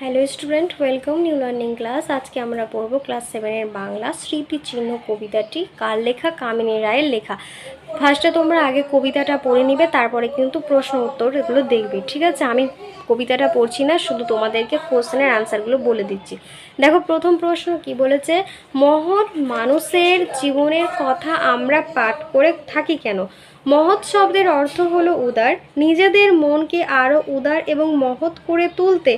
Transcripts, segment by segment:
Hello student welcome new learning class আজকে আমরা পড়ব ক্লাস সেভেনের বাংলা স্মৃতিচিহ্ন কবিতাটি, কার লেখা, কামিনী রায়ের লেখা। ফার্স্টে তোমরা আগে কবিতাটা পড়ে নিবে, তারপরে কিন্তু প্রশ্ন উত্তর এগুলো দেখবে, ঠিক আছে? আমি কবিতাটা পড়ছি না, শুধু তোমাদেরকে কোশ্চেনের আনসারগুলো বলে দিচ্ছি। দেখো, প্রথম প্রশ্ন কি বলেছে? মহৎ মানুষের জীবনের কথা আমরা পাঠ করে থাকি কেন? মহৎ শব্দের অর্থ হলো উদার। নিজেদের মনকে আরও উদার এবং মহৎ করে তুলতে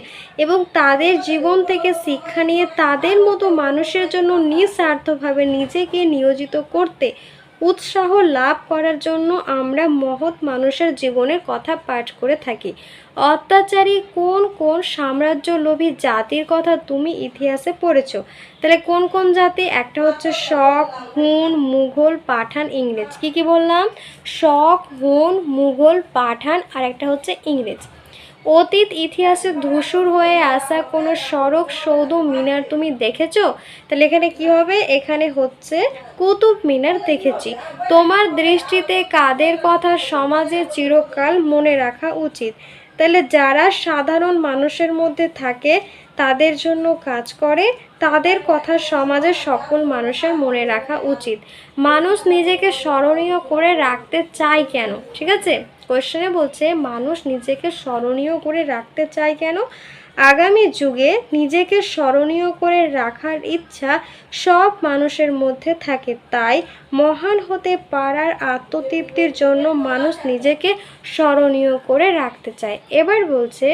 এবং তাদের জীবন থেকে শিক্ষা নিয়ে তাদের মতো মানুষের জন্য নিঃস্বার্থভাবে নিজেকে নিয়োজিত করতে উৎসাহ লাভ করার জন্য আমরা মহৎ মানুষের জীবনের কথা পাঠ করে থাকি। অত্যাচারী কোন কোন সাম্রাজ্যলোভী জাতির কথা তুমি ইতিহাসে পড়েছ? তাহলে কোন কোন জাতি? একটা হচ্ছে শক, হুন, মুঘল, পাঠান, ইংরেজ। কি কি বললাম? শক, হুন, মুঘল, পাঠান আর একটা হচ্ছে ইংরেজ। অতীত ইতিহাসে ধূসর হয়ে আসা কোনো সড়ক সৌধ মিনার তুমি দেখেছ? তাহলে এখানে কি হবে? এখানে হচ্ছে কুতুব মিনার দেখেছি। তোমার দৃষ্টিতে কাদের কথা সমাজে চিরকাল মনে রাখা উচিত? তাহলে যারা সাধারণ মানুষের মধ্যে থাকে, তাদের জন্য কাজ করে, তাদের কথা সমাজের সকল মানুষের মনে রাখা উচিত। মানুষ নিজেকে স্মরণীয় করে রাখতে চায় কেন? ঠিক আছে? কোয়েশ্চেনে বলছে মানুষ নিজেকে স্মরণীয় করে রাখতে চায় কেন? আগামী যুগে নিজেকে স্মরণীয় করে রাখার ইচ্ছা সব মানুষের মধ্যে থাকে। তাই মহান হতে পারার আত্মতৃপ্তির জন্য মানুষ নিজেকে স্মরণীয় করে রাখতে চায়। এবার বলছে,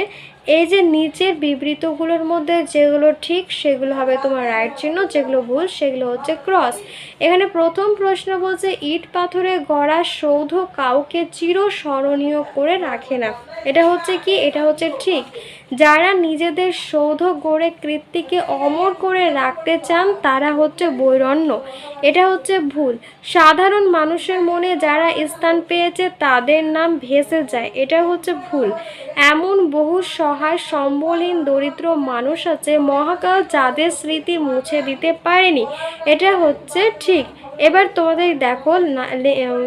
এই যে নিচের বিবৃতগুলোর মধ্যে যেগুলো ঠিক, সেগুলো হবে তোমার রাইট চিহ্ন, যেগুলো ভুল, সেগুলো হচ্ছে ক্রস এখানে প্রথম প্রশ্ন বলছে, ইট পাথরে গড়া সৌধ কাউকে চিরস্মরণীয় করে রাখে না। এটা হচ্ছে কি? এটা হচ্ছে ঠিক। যারা নিজেদের সৌধ গড়ে কৃত্তিকে অমর করে রাখতে চান, তারা হচ্ছে বৈরণ্য। এটা হচ্ছে ভুল। সাধারণ মানুষের মনে যারা স্থান পেয়েছে, তাদের নাম ভেসে যায়। এটা হচ্ছে ভুল। এমন বহু সহায় সম্বলহীন দরিদ্র মানুষ আছে, মহাকাল যাদের স্মৃতি মুছে দিতে পারেনি। এটা হচ্ছে ঠিক। এবার তোমাদের দেখো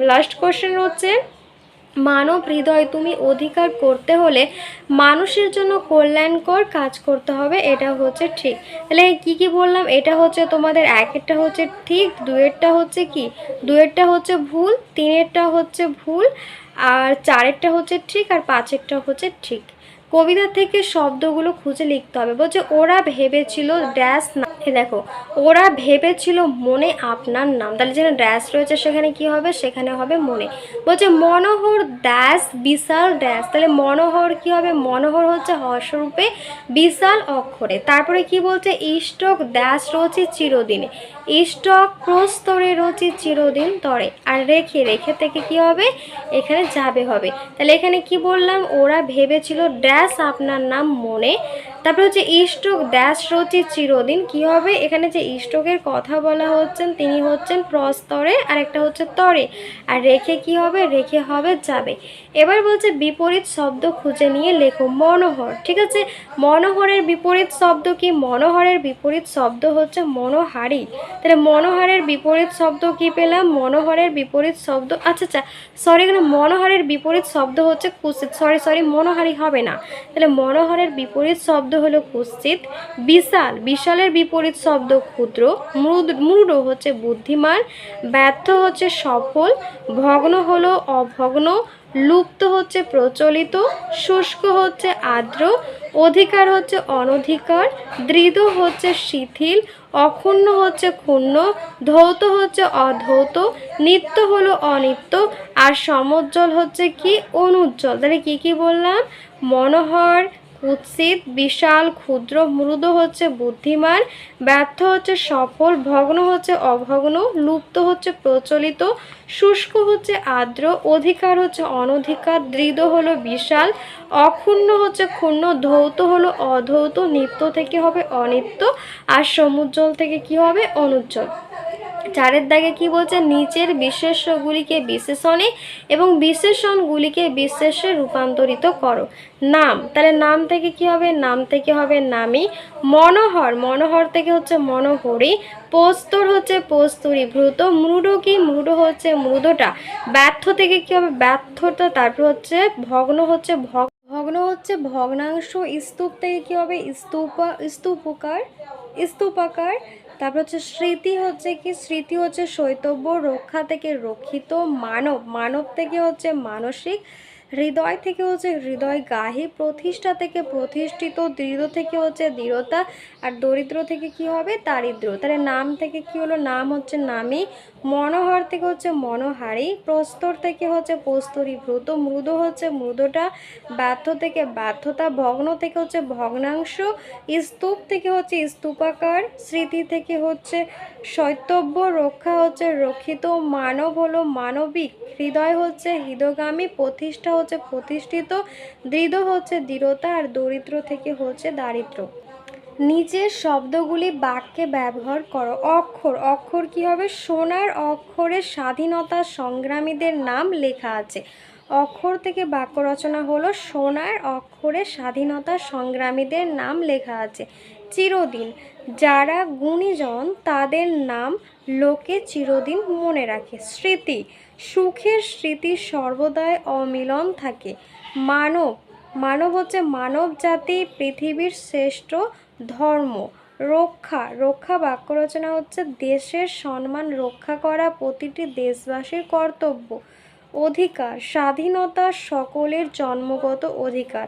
লাস্ট কোশ্চেন হচ্ছে মানব হৃদয় তুমি অধিকার করতে হলে মানুষের জন্য কল্যাণকর কাজ করতে হবে, এটা হচ্ছে ঠিক। তাহলে কি কি বললাম? এটা হচ্ছে তোমাদের একেরটা হচ্ছে ঠিক, দুয়েরটা হচ্ছে কি? দুয়েরটা হচ্ছে ভুল, তিনেরটা হচ্ছে ভুল, আর চারেরটা হচ্ছে ঠিক, আর পাঁচেরটা হচ্ছে ঠিক। কবিতা থেকে শব্দগুলো খুঁজে লিখতে হবে। বলছে, ওরা ভেবেছিল ড্যাশ না এ দেখো, ওরা ভেবেছিল মনে আপনার নাম। তাহলে যেখানে ড্যাশ রয়েছে সেখানে কি হবে? সেখানে হবে মনে। বলছে, মনোহর ড্যাশ বিশাল ড্যাশ তাহলে মনোহর কি হবে? মনোহর হচ্ছে হর্ষরূপে বিশাল অক্ষরে। তারপরে কি বলছে? ইষ্টক ড্যাশ রয়েছে চিরদিনে। ইষ্টক প্রস্তরে রয়েছে চিরদিন তরে। আর রেখে রেখে থেকে কি হবে? এখানে যাবে হবে। তাহলে এখানে কি বললাম? ওরা ভেবেছিল ড্যাশ আপনার নাম মনে। তারপরে হচ্ছে ইষ্টক ড্যাশ রচি চিরদিন। কি হবে? এখানে যে ইষ্টকের কথা বলা হচ্ছেন তিনি হচ্ছেন প্রস্তরে আর একটা হচ্ছে তরে। আর রেখে কি হবে? রেখে হবে যাবে। এবার বলছে বিপরীত শব্দ খুঁজে নিয়ে লেখো মনোহর, ঠিক আছে? মনোহরের বিপরীত শব্দ কি? মনোহরের বিপরীত শব্দ হচ্ছে মনোহারি। তাহলে মনোহরের বিপরীত শব্দ কি পেলাম? মনোহরের বিপরীত শব্দ আচ্ছা আচ্ছা সরি এখানে মনোহরের বিপরীত শব্দ হচ্ছে কুৎসিত সরি সরি মনোহারি হবে না। তাহলে মনোহরের বিপরীত শব্দ হলো কুৎসিত, বিশাল, বিশালের বিপরীত শব্দ ক্ষুদ্র মৃড হচ্ছে বুদ্ধিমান, ব্যর্থ হচ্ছে সফল, ভগ্ন হলো অভগ্ন, লুপ্ত হচ্ছে প্রচলিত, শুষ্ক হচ্ছে আর্দ্র, অধিকার হচ্ছে অনধিকার, দৃঢ় হচ্ছে শিথিল, অক্ষুণ্ণ হচ্ছে ক্ষুণ্ণ, ধৌত হচ্ছে অধৌত, নিত্য হলো অনিত্য, আর সমজ্জ্বল হচ্ছে কি? অনুজ্জ্বল। তাহলে কী কী বললাম? মনোহর কুৎসিত বিশাল, ক্ষুদ্র মৃদ হচ্ছে বুদ্ধিমান, ব্যর্থ হচ্ছে সফল, ভগ্ন হচ্ছে অভগ্ন, লুপ্ত হচ্ছে প্রচলিত, শুষ্ক হচ্ছে আর্দ্র, অধিকার হচ্ছে অনধিকার, দৃঢ় হলো বিশাল, অক্ষুণ্ণ হচ্ছে ক্ষুণ্ণ, ধৌত হলো অধৌত, নিত্য থেকে হবে অনিত্য, আর সমুজ্জ্বল থেকে কি হবে? অনুজ্জ্বল। চারের দাগে কি বলছে? নিচের বিশেষ্যগুলিকে বিশেষণে এবং বিশেষণগুলিকে বিশেষে রূপান্তরিত করো। নাম। তাহলে নাম থেকে কি হবে? নাম থেকে হবে নামি। মনোহর। মনোহর থেকে হচ্ছে মনোহরি। পোস্তর হচ্ছে পোস্তুরি ভ্রুত মৃড কি? মৃড হচ্ছে মৃদটা ব্যর্থ থেকে কি হবে? ব্যর্থতা। তারপর হচ্ছে ভগ্ন হচ্ছে ভগ্ন। ভগ্ন হচ্ছে ভগ্নাংশ। স্তূপ থেকে কী হবে? স্তূপা স্তূপকার। স্তূপাকার। তারপর হচ্ছে স্মৃতি হচ্ছে কি? স্মৃতি হচ্ছে শৈতব্য রক্ষা থেকে রক্ষিত মানব। মানব থেকে হচ্ছে মানসিক হৃদয় থেকে হচ্ছে হৃদয় গাহি প্রতিষ্ঠা থেকে প্রতিষ্ঠিত, দৃঢ় থেকে হচ্ছে দৃঢ়তা আর দরিদ্র থেকে কি হবে? দারিদ্র তাহলে নাম থেকে কি হলো? নাম হচ্ছে নামী। মনোহর থেকে হচ্ছে মনোহারি। প্রস্তর থেকে হচ্ছে প্রস্তরীভূত। মৃদু হচ্ছে মৃদুটা। ব্যর্থ থেকে ব্যর্থতা। ভগ্ন থেকে হচ্ছে ভগ্নাংশ। স্তূপ থেকে হচ্ছে স্তূপাকার। স্মৃতি থেকে হচ্ছে শৈতব্য। রক্ষা হচ্ছে রক্ষিত। মানব হলো মানবিক। হৃদয় হচ্ছে হৃদগামী। প্রতিষ্ঠা হচ্ছে প্রতিষ্ঠিত, দৃঢ় হচ্ছে দৃঢ়তা আর দরিদ্র থেকে হচ্ছে দারিদ্র। নিচের শব্দগুলি বাক্যে ব্যবহার করো। অক্ষর অক্ষর কি হবে? সোনার অক্ষরে স্বাধীনতা সংগ্রামীদের নাম লেখা আছে। অক্ষর থেকে বাক্য রচনা হলো, সোনার অক্ষরে স্বাধীনতা সংগ্রামীদের নাম লেখা আছে। চিরদিন, যারা গুণীজন, তাদের নাম লোকে চিরদিন মনে রাখে। স্মৃতি সুখের স্মৃতি সর্বদাই অমিলন থাকে। মানব মানব হচ্ছে মানব জাতি, পৃথিবীর শ্রেষ্ঠ ধর্ম। রক্ষা রক্ষা বাক্য রচনা হচ্ছে দেশের সম্মান রক্ষা করা প্রতিটি দেশবাসীর কর্তব্য। অধিকার, স্বাধীনতা সকলের জন্মগত অধিকার।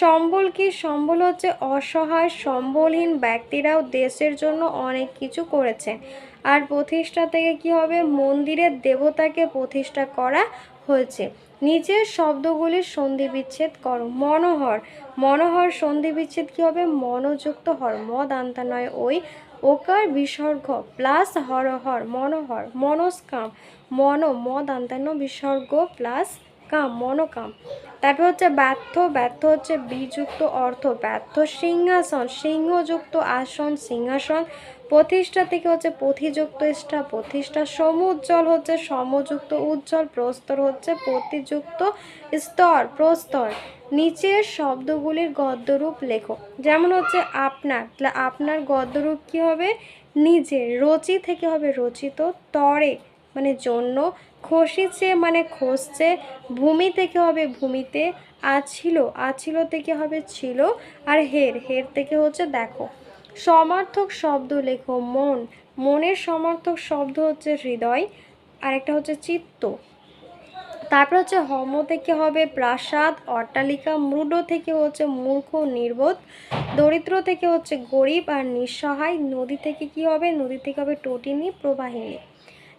সম্বল কি? সম্বল হচ্ছে অসহায়, সম্বলহীন ব্যক্তিরাও দেশের জন্য অনেক কিছু করেছেন আর প্রতিষ্ঠা থেকে কি হবে? মন্দিরের দেবতাকে প্রতিষ্ঠা করা হয়েছে। নিচের শব্দগুলির সন্ধি বিচ্ছেদ করো। মনোহর। মনোহর সন্ধি বিচ্ছেদ কী হবে? মনোযুক্ত হর। মদ আন্তা নয় ওই ওকার বিসর্গ। প্লাস হরহর। মনোহর। মনস্কাম। মন। মদ আন্তান্ন বিসর্গ প্লাস কাম মনোকাম। তারপর হচ্ছে ব্যর্থ ব্যর্থ হচ্ছে বিযুক্ত অর্থ, ব্যর্থ সিংহাসন, সিংহযুক্ত আসন, সিংহাসন। প্রতিষ্ঠা থেকে হচ্ছে পথিযুক্ত ইষ্ঠা প্রতিষ্ঠা সমুজ্জ্বল হচ্ছে সমযুক্ত, উজ্জ্বল, প্রস্তর হচ্ছে প্রতিযুক্ত স্তর, প্রস্তর। নিচের শব্দগুলির গদ্যরূপ লেখো। যেমন হচ্ছে আপনার, তাহলে আপনার গদ্যরূপ কী হবে? নিজের। রচি থেকে হবে রচিত তরে। মানে জন্য খসিছে মানে খসছে, ভূমি থেকে হবে ভূমিতে, আছিল আছিল থেকে হবে ছিল, আর হের হের থেকে হচ্ছে দেখো। সমার্থক শব্দ লেখো, মন, মনের সমার্থক শব্দ হচ্ছে হৃদয় আর একটা হচ্ছে চিত্ত। তারপর হচ্ছে হম থেকে হবে প্রাসাদ, অট্টালিকা মৃড থেকে হচ্ছে মূর্খ, নির্বোধ, দরিদ্র থেকে হচ্ছে গরিব, আর নিঃসহায়, নদী থেকে কি হবে? নদী থেকে হবে টটিনি, প্রবাহিনী।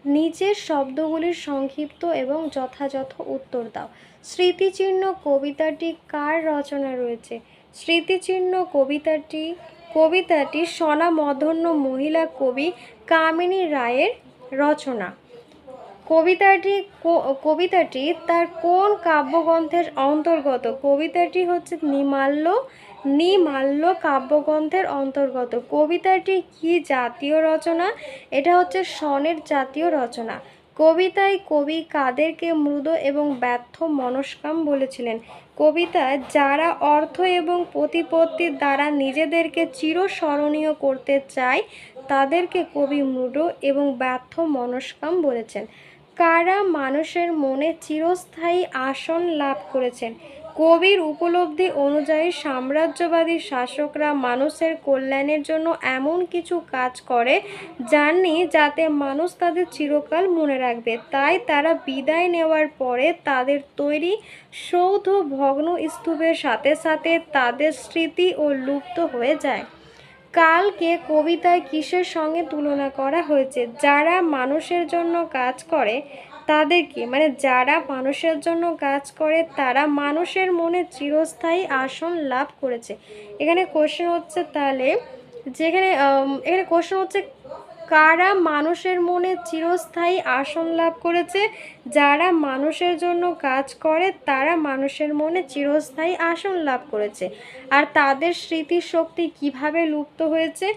নিচের শব্দগুলির সংক্ষিপ্ত এবং যথাযথ উত্তর দাও। স্মৃতিচিহ্ন কবিতাটি কার রচনা রয়েছে? স্মৃতিচিহ্ন কবিতাটি কবিতাটি স্বনামধন্য মহিলা কবি কামিনী রায়ের রচনা। কবিতাটি কবিতাটি তার কোন কাব্যগ্রন্থের অন্তর্গত? কবিতাটি হচ্ছে নিমাল্য নিমাল্য কাব্যগ্রন্থের অন্তর্গত। কবিতাটি কি জাতীয় রচনা? এটা হচ্ছে সনের জাতীয় রচনা। কবিতায় কবি কাদেরকে মৃদ এবং ব্যর্থ মনস্কাম বলেছিলেন। কবিতায় যারা অর্থ এবং প্রতিপত্তির দ্বারা নিজেদেরকে চিরস্মরণীয় করতে চায়, তাদেরকে কবি মৃড এবং ব্যর্থ মনস্কাম বলেছেন। কারা মানুষের মনে চিরস্থায়ী আসন লাভ করেছেন? কবির উপলব্ধি অনুযায়ী সাম্রাজ্যবাদী শাসকরা মানুষের কল্যাণের জন্য এমন কিছু কাজ করে, জাননি যাতে মানুষ তাদের চিরকাল মনে রাখবে। তাই তারা বিদায় নেওয়ার পরে তাদের তৈরি সৌধ ভগ্ন স্তূপের সাথে সাথে তাদের স্মৃতি ও লুপ্ত হয়ে যায়। কালকে কবিতায় কিসের সঙ্গে তুলনা করা হয়েছে? যারা মানুষের জন্য কাজ করে, তাদেরকে মানে যারা মানুষের জন্য কাজ করে, তারা মানুষের মনে চিরস্থায়ী আসন লাভ করেছে। এখানে কোশ্চেন হচ্ছে তাহলে, যেখানে এখানে কোশ্চেন হচ্ছে কারা মানুষের মনে চিরস্থায়ী আসন লাভ করেছে? যারা মানুষের জন্য কাজ করে, তারা মানুষের মনে চিরস্থায়ী আসন লাভ করেছে। আর তাদের স্মৃতিশক্তি কীভাবে লুপ্ত হয়েছে?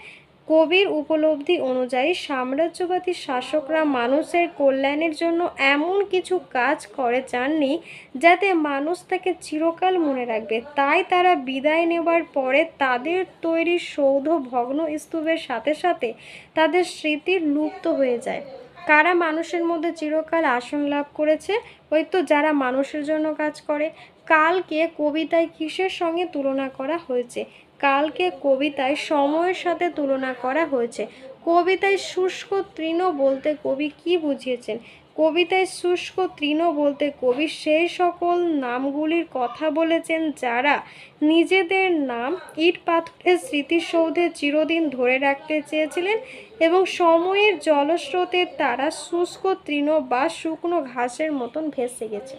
কবির উপলব্ধি অনুযায়ী সাম্রাজ্যবাদী শাসকরা মানুষের কল্যাণের জন্য এমন কিছু কাজ করে চাননি যাতে মানুষ তাকে চিরকাল মনে রাখবে। তাই তারা বিদায় নেবার পরে তাদের তৈরি সৌধ ভগ্ন স্তূপের সাথে সাথে তাদের স্মৃতি লুপ্ত হয়ে যায়। কারা মানুষের মধ্যে চিরকাল আসন লাভ করেছে? ওই তো যারা মানুষের জন্য কাজ করে। কালকে কবিতায় কিসের সঙ্গে তুলনা করা হয়েছে? কালকে কবিতায় সময়ের সাথে তুলনা করা হয়েছে। কবিতায় শুষ্ক তৃণ বলতে কবি কি বুঝিয়েছেন? কবিতায় শুষ্ক তৃণ বলতে কবি সেই সকল নামগুলির কথা বলেছেন যারা নিজেদের নাম ইট পাথরের স্মৃতিসৌধে চিরদিন ধরে রাখতে চেয়েছিলেন এবং সময়ের জলস্রোতের তারা শুষ্ক তৃণ বা শুকনো ঘাসের মতন ভেসে গেছে।